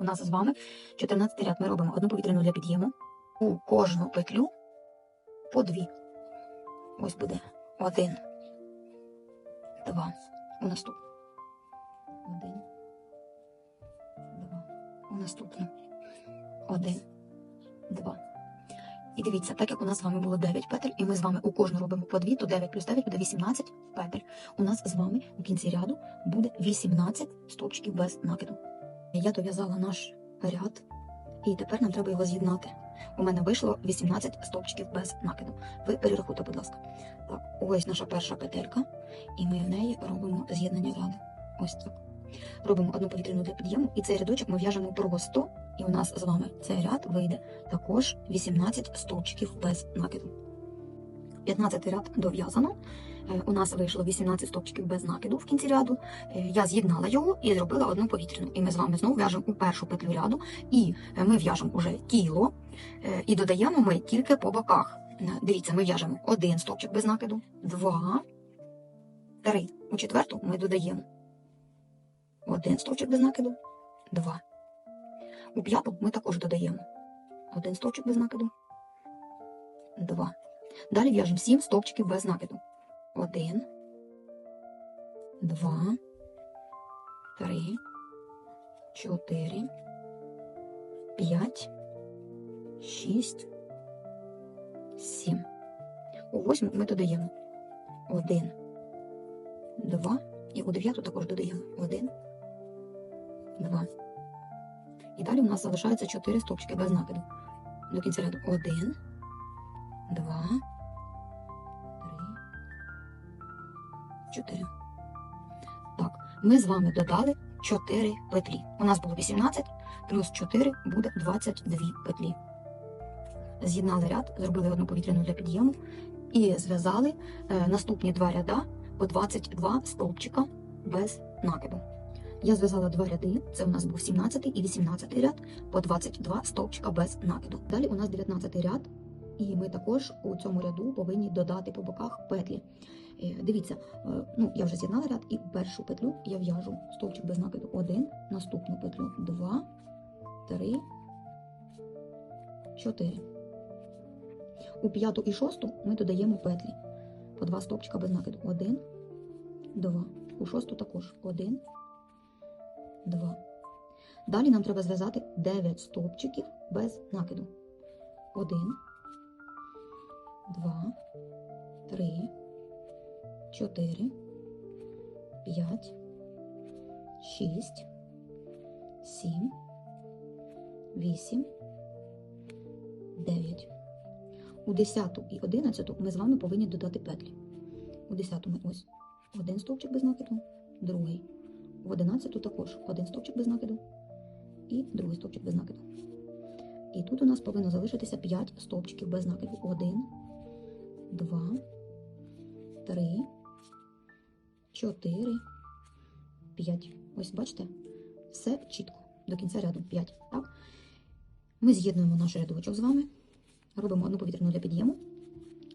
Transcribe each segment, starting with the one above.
У нас з вами 14 ряд. Ми робимо одну повітряну для під'єму. У кожну петлю по дві. Ось буде один, два. У наступну. Один, два. У наступну. Один, два. І дивіться, так як у нас з вами було 9 петель, і ми з вами у кожну робимо по 2, то 9 плюс 9 буде 18 петель. У нас з вами у кінці ряду буде 18 стовпчиків без накиду. Я дов'язала наш ряд, і тепер нам треба його з'єднати. У мене вийшло 18 стовпчиків без накиду. Ви перерахуйте, будь ласка. Так, ось наша перша петелька, і ми в неї робимо з'єднання ряду. Ось так. Робимо одну повітряну для під'єму, і цей рядочок ми в'яжемо просто, і у нас з вами цей ряд вийде також 18 стовпчиків без накиду. 15 ряд дов'язано. Е, У нас вийшло 18 стовпчиків без накиду в кінці ряду. Е, Я з'єднала його і зробила одну повітряну. І ми з вами знову в'яжемо у першу петлю ряду, і е, ми в'яжемо уже тіло, і додаємо ми тільки по боках. Дивіться, ми в'яжемо один стовпчик без накиду, два, три. У четверту ми додаємо один стовпчик без накиду, два. У п'яту ми також додаємо один стовпчик без накиду, два. Далі в'яжемо сім стовпчиків без накиду. Один, два, три, чотири, п'ять, шість, сім. У восьму ми додаємо один, два. І у дев'яту також додаємо один, два. І далі у нас залишається чотири стовпчики без накиду. До кінця ряду один, два, три, чотири. Так, ми з вами додали 4 петлі. У нас було 18, плюс 4 буде 22 петлі. З'єднали ряд, зробили одну повітряну для під'єму і зв'язали е, наступні два ряда по 22 стовпчика без накиду. Я зв'язала два ряди, це у нас був 17 і 18 ряд, по 22 стовпчика без накиду. Далі у нас 19 ряд, і ми також у цьому ряду повинні додати по боках петлі. Е, Дивіться, е, ну я вже з'єднала ряд, і першу петлю я в'яжу. Стовпчик без накиду. 1, наступну петлю. 2, 3, 4. У п'яту і шосту ми додаємо петлі. По два стовпчика без накиду. 1, 2. У шосту також. 1, 2. Далі нам треба зв'язати 9 стовпчиків без накиду. 1, 2, 3, 4, 5, 6, 7, 8, 9. У 10 і 11 ми з вами повинні додати петлі. У 10 ми ось один стовпчик без накиду, другий. В 11 також один стовпчик без накиду і другий стовпчик без накиду. І тут у нас повинно залишитися 5 стовпчиків без накиду. 1, 2, 3, 4, 5. Ось бачите? Все чітко. До кінця ряду 5. Так? Ми з'єднуємо наш рядочок з вами, робимо одну повітряну для під'єму.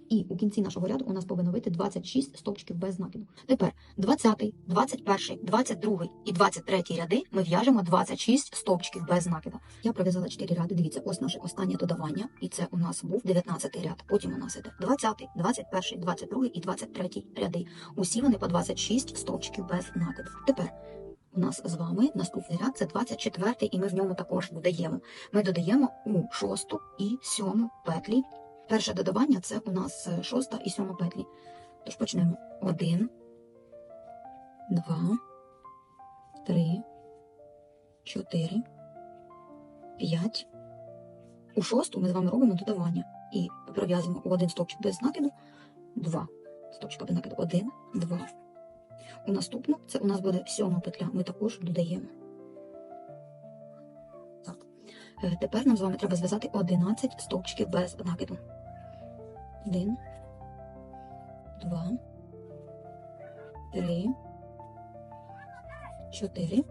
І у кінці нашого ряду у нас повинно вийти 26 стовпчиків без накиду. Тепер 20, 21, 22 і 23 ряди ми в'яжемо 26 стовпчиків без накиду. Я пров'язала 4 ряди. Дивіться, ось наше останнє додавання, і це у нас був 19 ряд. Потім у нас іде 20, 21, 22 і 23 ряди. Усі вони по 26 стовпчиків без накиду. Тепер у нас з вами наступний ряд це 24, і ми в ньому також додаємо. Ми додаємо у шосту і сьому петлі. Перше додавання це у нас е, шоста і сьома петлі. Тож почнемо. Один, два, три, чотири, п'ять. У шосту ми з вами робимо додавання. І пров'язуємо у один стовпчик без накиду, два. Стовпчика без накиду. Один, два. У наступну це у нас буде сьома петля. Ми також додаємо. Так. Е, Тепер нам з вами треба зв'язати 11 стовпчиків без накиду. Один, два, три, чотири,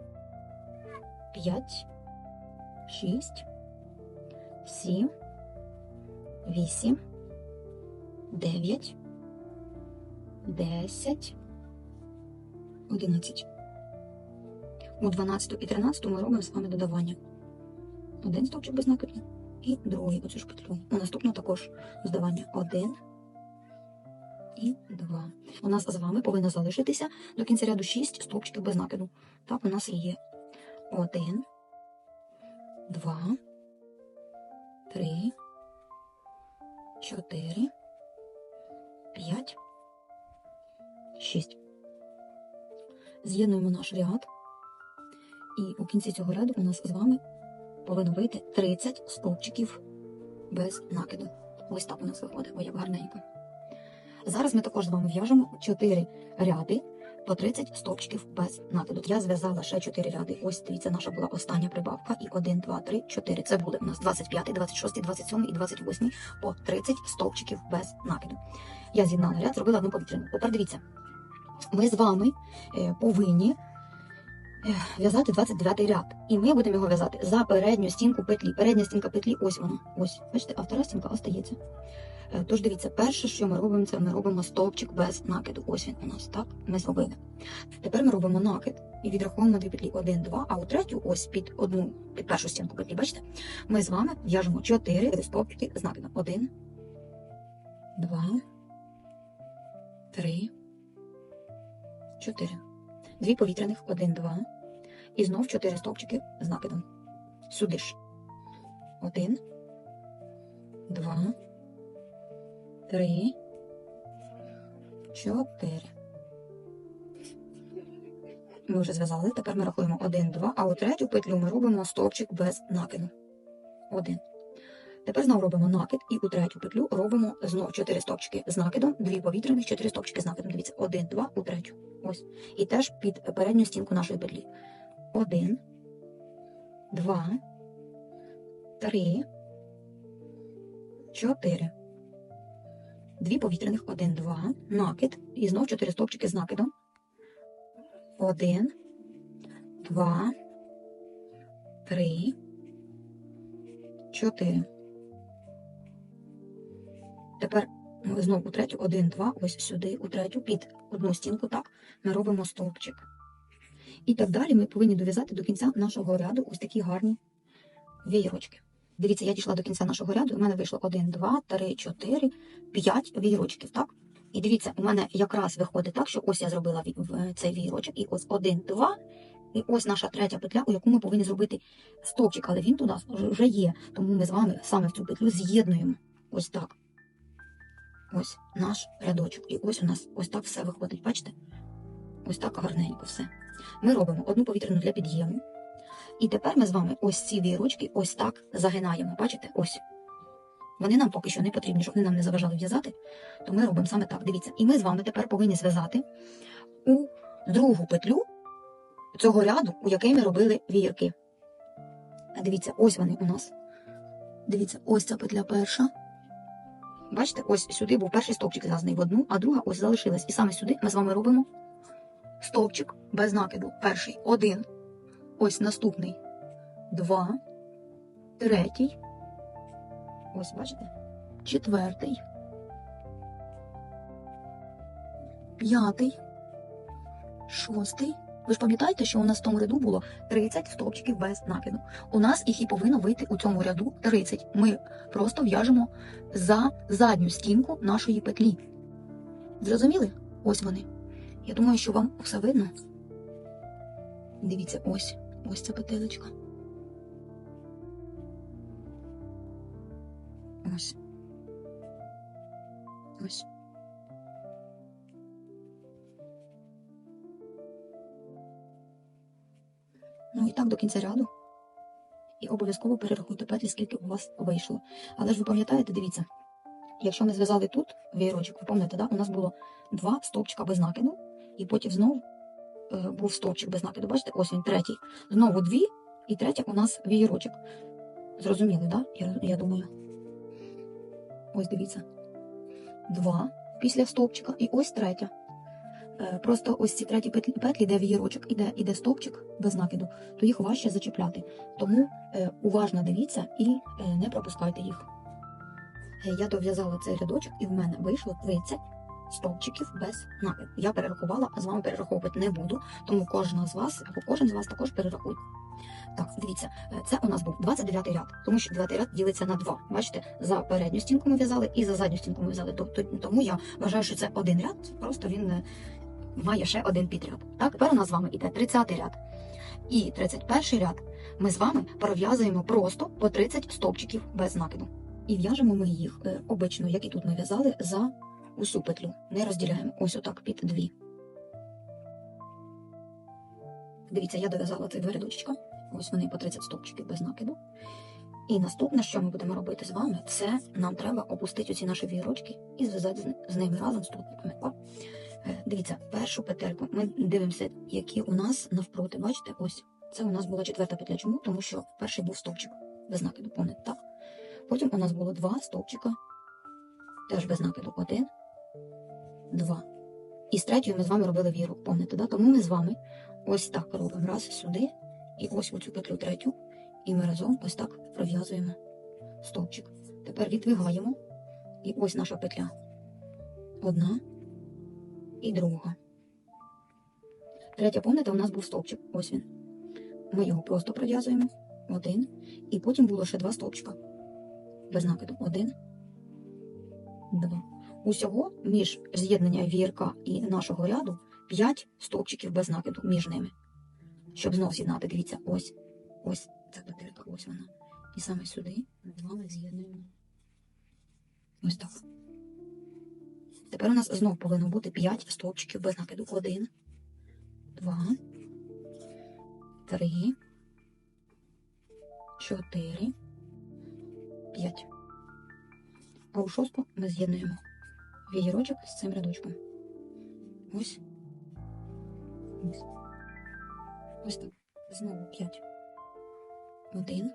п'ять, шість, сім, вісім, дев'ять, десять, одинадцять. У 12 і 13 ми робимо з вами додавання. один стовпчик без накиду і другий оцю ж петлю. У наступну також здавання один і два. У нас з вами повинно залишитися до кінця ряду 6 стовпчиків без накиду. Так, у нас є один, два, три, чотири, п'ять, шість. З'єднуємо наш ряд. І у кінці цього ряду у нас з вами повинно вийти 30 стовпчиків без накиду. Ось так у нас виходить, ой, як гарненько. Зараз ми також з вами в'яжемо 4 ряди по 30 стовпчиків без накиду. Я зв'язала ще 4 ряди. Ось дивіться, наша була остання прибавка. І 1, 2, 3, 4. Це буде у нас 25, 26, 27 і 28 по 30 стовпчиків без накиду. Я з'єднала ряд, зробила одну повітряну. Тепер дивіться, ми з вами е, повинні в'язати 29 ряд. І ми будемо його в'язати за передню стінку петлі. Передня стінка петлі, ось вона. Ось, бачите, а втора стінка остається. Е, Тож дивіться, перше, що ми робимо, це ми робимо стовпчик без накиду. Ось він у нас, так? Ми зробили. Тепер ми робимо накид і відраховуємо дві петлі. Один, два, а у третю, ось під одну, під першу стінку петлі, бачите? Ми з вами в'яжемо чотири стовпчики з накидом. Один, два, три, чотири. Дві повітряних, один, два. І знов чотири стовпчики з накидом. Сюди ж. Один, два, три, чотири. Ми вже зв'язали. Тепер ми рахуємо один, два, а у третю петлю ми робимо стовпчик без накиду. Один. Тепер знову робимо накид, і у третю петлю робимо знов 4 стовпчики з накидом, дві повітряних, 4 стовпчики з накидом. Дивіться, один, два, у третю. Ось. І теж під передню стінку нашої петлі. Один, два, три, чотири. Дві повітряних, один, два, накид, і знов 4 стовпчики з накидом. Один, два, три, чотири. Тепер знову у третю, один, два, ось сюди, у третю, під одну стінку, так, ми робимо стовпчик. І так далі ми повинні дов'язати до кінця нашого ряду ось такі гарні вієрочки. Дивіться, я дійшла до кінця нашого ряду, в мене вийшло 1, 2, 3, 4, 5 вієрочків, так? І дивіться, у мене якраз виходить так, що ось я зробила цей вієрочок, і ось 1, 2, і ось наша третя петля, у яку ми повинні зробити стовпчик, але він туди вже є. Тому ми з вами саме в цю петлю з'єднуємо. Ось так. Ось наш рядочок. І ось у нас ось так все виходить. Бачите? Ось так гарненько все. Ми робимо одну повітряну для під'єму. І тепер ми з вами ось ці вірочки ось так загинаємо. Бачите? Ось. Вони нам поки що не потрібні, щоб вони нам не заважали в'язати. То ми робимо саме так. Дивіться. І ми з вами тепер повинні зв'язати у другу петлю цього ряду, у який ми робили вірки. Дивіться, ось вони у нас. Дивіться, ось ця петля перша. Бачите, ось сюди був перший стовпчик зв'язаний в одну, а друга ось залишилась. І саме сюди ми з вами робимо стовпчик без накиду. Перший один. Ось наступний. Два. Третій. Ось, бачите? Четвертий. П'ятий. Шостий. Ви ж пам'ятаєте, що у нас в тому ряду було 30 стовпчиків без накиду. У нас їх і повинно вийти у цьому ряду 30. Ми просто в'яжемо за задню стінку нашої петлі. Зрозуміли? Ось вони. Я думаю, що вам все видно. Дивіться, ось, ось ця петелечка. Ось. Ось. Ну і так до кінця ряду. І обов'язково перерахуйте петлі, скільки у вас вийшло. Але ж ви пам'ятаєте, дивіться, якщо ми зв'язали тут вієрочок, ви пам'ятаєте, да? у нас було два стовпчика без накиду, і потім знову е, був стовпчик без накиду. Бачите, ось він третій. Знову дві, і третя у нас вієрочок. Зрозуміли, да? Я, я думаю. Ось дивіться. Два після стовпчика, і ось третя. Е, Просто ось ці треті петлі, петлі де вієрочок, іде, іде стовпчик без накиду, то їх важче зачіпляти. Тому е, уважно дивіться і е, не пропускайте їх. Е, Я дов'язала цей рядочок, і в мене вийшло 30 стовпчиків без накиду. Я перерахувала, а з вами перераховувати не буду, тому кожна з вас або кожен з вас також перерахуйте. Так, дивіться, е, це у нас був 29 ряд, тому що 9 ряд ділиться на 2. Бачите, за передню стінку ми в'язали і за задню стінку ми в'язали. Тому я вважаю, що це один ряд, просто він е, має ще один підряд. Так, тепер у нас з вами іде 30 ряд. І 31 ряд ми з вами пров'язуємо просто по 30 стовпчиків без накиду. І в'яжемо ми їх е, обично, як і тут ми в'язали, за усю петлю. Не розділяємо ось отак під дві. Дивіться, я дов'язала два рядочка. Ось вони по 30 стовпчиків без накиду. І наступне, що ми будемо робити з вами, це нам треба опустити оці наші вірочки і зв'язати з- ними разом стовпчиками. Е, Дивіться, першу петельку ми дивимося, які у нас навпроти. Бачите, ось це у нас була четверта петля. Чому? Тому що перший був стовпчик без накиду, пам'ятаєте, так? Потім у нас було два стовпчика, теж без накиду. Один, два. І з третьою ми з вами робили віру, пам'ятаєте, да? Тому ми з вами ось так робимо. Раз сюди, і ось у цю петлю третю. І ми разом ось так пров'язуємо стовпчик. Тепер відвигаємо. І ось наша петля. Одна і друга. Третя, пам'ятаєте, у нас був стовпчик. Ось він. Ми його просто пров'язуємо. Один. І потім було ще два стовпчика. Без накиду. Один. Два. Усього між з'єднання вірка і нашого ряду 5 стовпчиків без накиду між ними. Щоб знов з'єднати, дивіться, ось, ось ця петелька, ось вона. І саме сюди з вами з'єднуємо. Ось так. Тепер у нас знов повинно бути 5 стовпчиків без накиду. Один, два, три, чотири, п'ять. А у шосту ми з'єднуємо вієрочок з цим рядочком. Ось. Ось. Ось так. Знову 5. Один.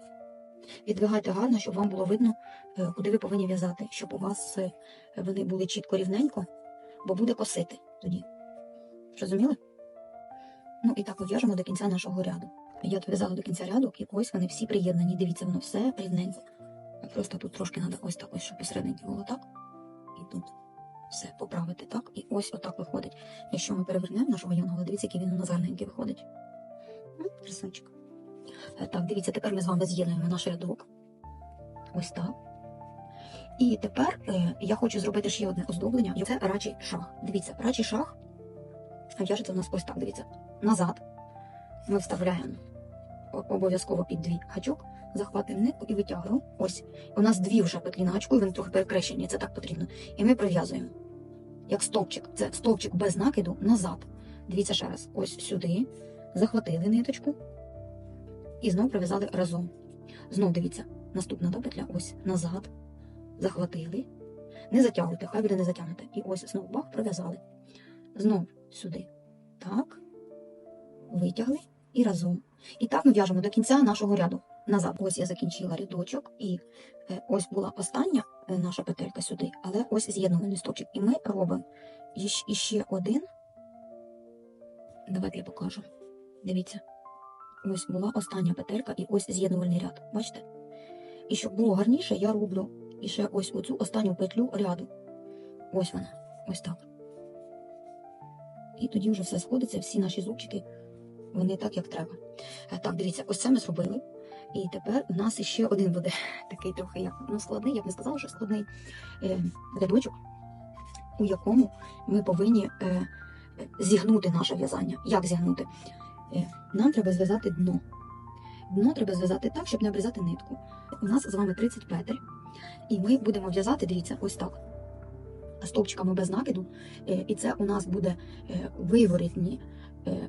Відвигайте гарно, щоб вам було видно, е, куди ви повинні в'язати, щоб у вас е, вони були чітко рівненько, бо буде косити тоді. Зрозуміли? Ну і так в'яжемо до кінця нашого ряду. Я дов'язала до кінця ряду, і ось вони всі приєднані. Дивіться, воно все рівненько. Просто тут трошки треба ось так ось, щоб посерединки було так. І тут все поправити так. І ось отак виходить. Якщо ми перевернемо нашого янгола, дивіться, який він нас виходить. М, Красунчик. Е, Так, дивіться, тепер ми з вами з'єднуємо наш рядок. Ось так. І тепер е, я хочу зробити ще одне оздоблення. Це рачий шах. Дивіться, рачий шах в'яжеться у нас ось так. Дивіться. Назад ми вставляємо обов'язково під дві гачок, захватуємо нитку і витягуємо. Ось. У нас дві вже петлі на гачку, і вони трохи перекрещені, це так потрібно. І ми прив'язуємо. Як стовпчик. Це стовпчик без накиду назад. Дивіться ще раз. Ось сюди. Захватили ниточку і знову прив'язали разом. Знов дивіться, наступна да, петля, ось назад, захватили, не затягуйте, хай буде не затягнуте. І ось знову бах, пров'язали. Знов сюди. Так, витягли і разом. І так ми в'яжемо до кінця нашого ряду. Назад. Ось я закінчила рядочок, і е, ось була остання е, наша петелька сюди, але ось з'єднаний стовпчик. І ми робимо іщ- іще один. Давайте я покажу. Дивіться. Ось була остання петелька і ось з'єднувальний ряд. Бачите? І щоб було гарніше, я роблю і ще ось оцю останню петлю ряду. Ось вона. Ось так. І тоді вже все сходиться, всі наші зубчики, вони так, як треба. Е, Так, дивіться, ось це ми зробили. І тепер у нас іще один буде такий трохи як ну, складний, я б не сказала, що складний е, рядочок, у якому ми повинні е, зігнути наше в'язання. Як зігнути? Е, нам треба зв'язати дно. Дно треба зв'язати так, щоб не обрізати нитку. У нас з вами 30 петель, і ми будемо в'язати, дивіться, ось так. Стовпчиками без накиду. Е, І це у нас буде е, виворітні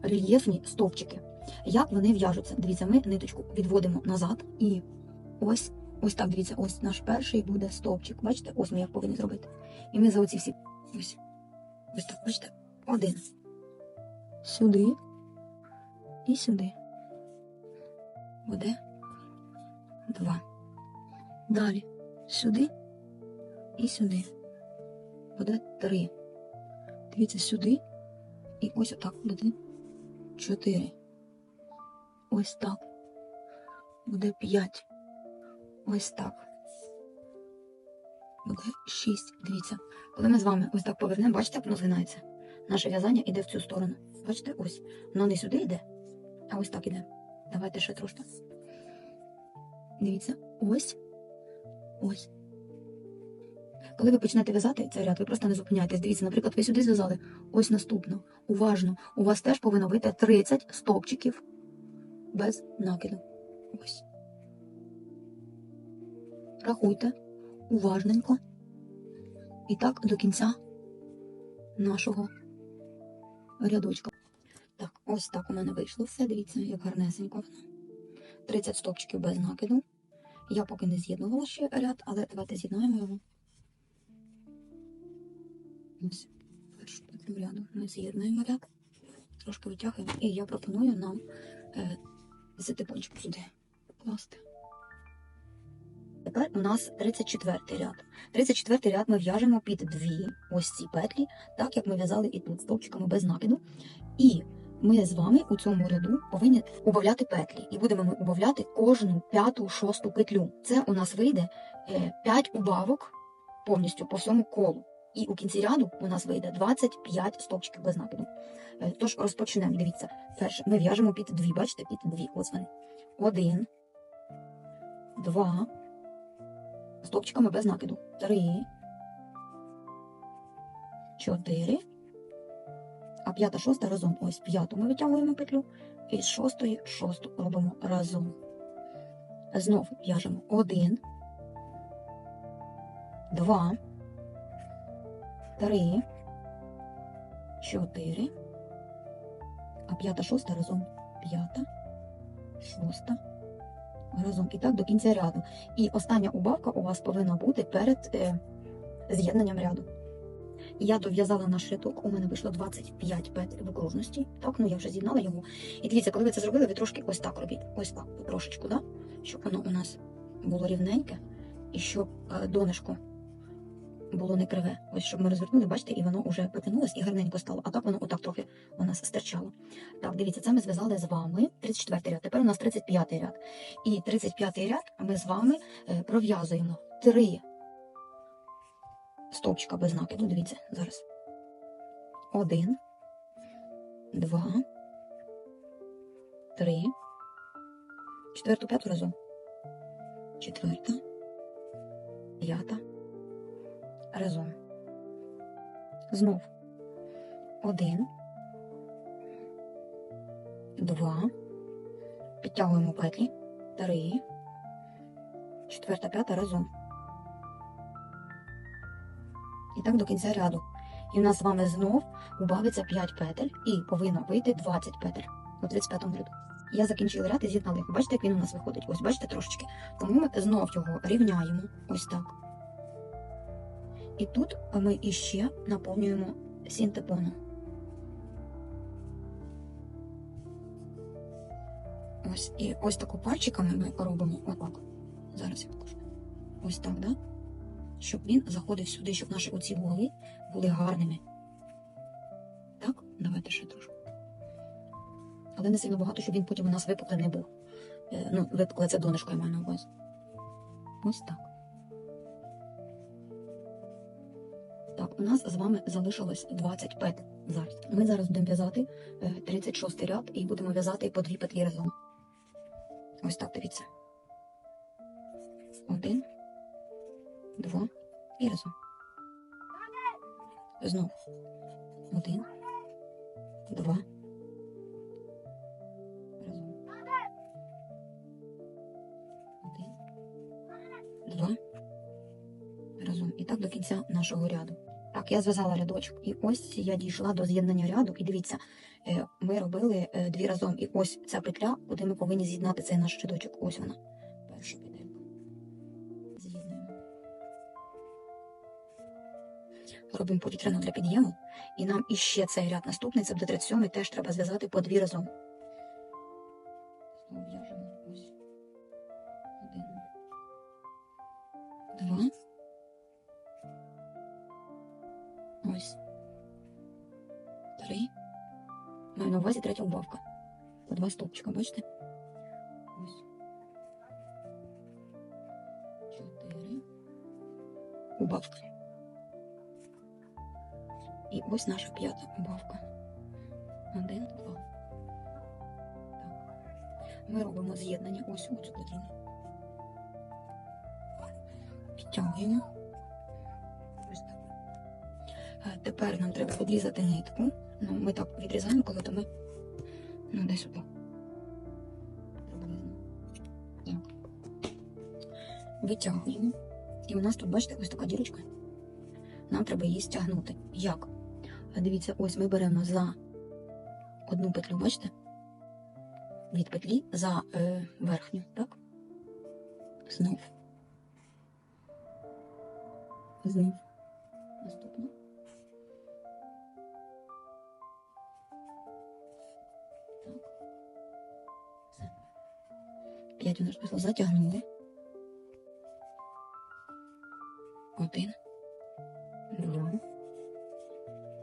рельєфні стовпчики. Як вони в'яжуться? Дивіться, ми ниточку відводимо назад і ось, ось так, дивіться, ось наш перший буде стовпчик. Бачите, ось ми як повинні зробити. І ми за оці всі ось, ось так, бачите, один. Сюди і сюди. Буде два. Далі сюди і сюди. Буде три. Дивіться сюди. І ось отак буде чотири. Ось так. Буде п'ять. Ось так. Буде шість. Дивіться. Коли ми з вами ось так повернемо, бачите, воно згинається? Наше в'язання йде в цю сторону. Бачите, ось. Воно не сюди йде, а ось так іде. Давайте ще трошки. Дивіться, ось, ось. Коли ви почнете в'язати цей ряд, ви просто не зупиняєтесь. Дивіться, наприклад, ви сюди зв'язали, ось наступно. Уважно. У вас теж повинно вийти 30 стовпчиків без накиду. Ось. Рахуйте уважненько. І так до кінця нашого рядочка. Так, ось так у мене вийшло все. Дивіться, як гарнесенько воно. 30 стовпчиків без накиду. Я поки не з'єднувала ще ряд, але давайте з'єднаємо його. Першу ряду. Ми з'єднуємо ряд, трошки витягуємо. І я пропоную нам е, сетипончик сюди покласти. Тепер у нас 34 ряд. 34 ряд ми в'яжемо під дві ось ці петлі, так як ми в'язали і тут стовпчиками без накиду. І ми з вами у цьому ряду повинні убавляти петлі. І будемо ми убавляти кожну п'яту, шосту петлю. Це у нас вийде 5 убавок повністю по всьому колу. І у кінці ряду у нас вийде 25 стовпчиків без накиду. Е, Тож розпочнемо. Дивіться, перше ми в'яжемо під дві, бачите, під дві. Ось. Один, два, стовпчиками без накиду. Три, чотири. А п'ята, шоста разом. Ось п'яту ми витягуємо петлю. І з шостої шосту робимо разом. Знов в'яжемо один, два, три, чотири. А п'ята, шоста разом. П'ята, шоста. Разом. І так до кінця ряду. І остання убавка у вас повинна бути перед е, з'єднанням ряду. Я дов'язала наш рядок, у мене вийшло 25 петель в окружності. Так, ну я вже з'єднала його. І дивіться, коли ви це зробили, ви трошки ось так робіть. Ось так, потрошечку, да? щоб воно у нас було рівненьке, і щоб е, донышко було не криве. Ось щоб ми розвернули, бачите, і воно вже потянулось і гарненько стало. А так воно отак трохи у нас стирчало. Так, дивіться, це ми зв'язали з вами 34 ряд. Тепер у нас 35 ряд. І 35 ряд ми з вами е, пров'язуємо три стовпчика без накиду. Дивіться зараз. Один, два, три. Четверту, п'яту разом. Четверта, п'ята. Разом. Знов. Один. Два. Підтягуємо петлі. Три. Четверта, п'ята разом. І так до кінця ряду. І в нас з вами знов убавиться 5 петель і повинно вийти 20 петель у 35 ряду. Я закінчила ряд і з'єднала їх. Бачите, як він у нас виходить? Ось, бачите, трошечки. Тому ми знов його рівняємо. Ось так. І тут ми іще наповнюємо синтепоном. Ось, і ось таку пальчиками ми робимо отак. Зараз я покажу. Ось так, да? Щоб він заходив сюди, щоб наші оці вугли були гарними. Так, давайте ще трошки. Але не сильно багато, щоб він потім у нас випуклий не був. Е, ну, випукле це донышко, я маю на увазі. Ось так. Так, у нас з вами залишилось 20 пет зараз. Ми зараз будемо в'язати е, 36 ряд і будемо в'язати по дві петлі разом. Ось так, дивіться. Один, два і разом. Знову. Один, два. Так до кінця нашого ряду. Так, я зв'язала рядочок. І ось я дійшла до з'єднання ряду. І дивіться, е, ми робили е, дві разом. І ось ця петля, куди ми повинні з'єднати цей наш рядочок. Ось вона. Перша петелька. З'єднуємо. Робимо повітряну для під'єму. І нам іще цей ряд наступний, це буде 37 теж треба зв'язати по дві разом. Знову Три. Маю на увазі третя убавка. По два стовпчика, бачите? Ось. Чотири. Убавка. І ось наша п'ята убавка. Один, два. Так. ми робимо з'єднання ось у цю плотину. Підтягуємо. Ось так. Е, Тепер нам треба відрізати нитку. Ну, ми так відрізаємо, коли то ми ну, десь. Так. Витягуємо. І у нас тут, бачите, ось така дірочка. Нам треба її стягнути. Як? Дивіться, ось ми беремо за одну петлю, бачите? Від петлі за е, верхню, так? Знов. Знов. Наступно. 5 воно ж пішло, затягнули. Один. Два.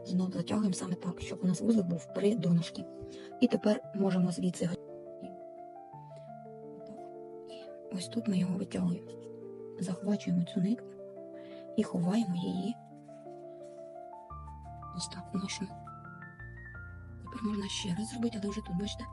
Знову затягуємо саме так, щоб у нас вузлик був при донышки. І тепер можемо звідси. І ось тут ми його витягуємо. Захвачуємо цю нитку і ховаємо її. Ось так ношимо. Тепер можна ще раз зробити, але вже тут бачите.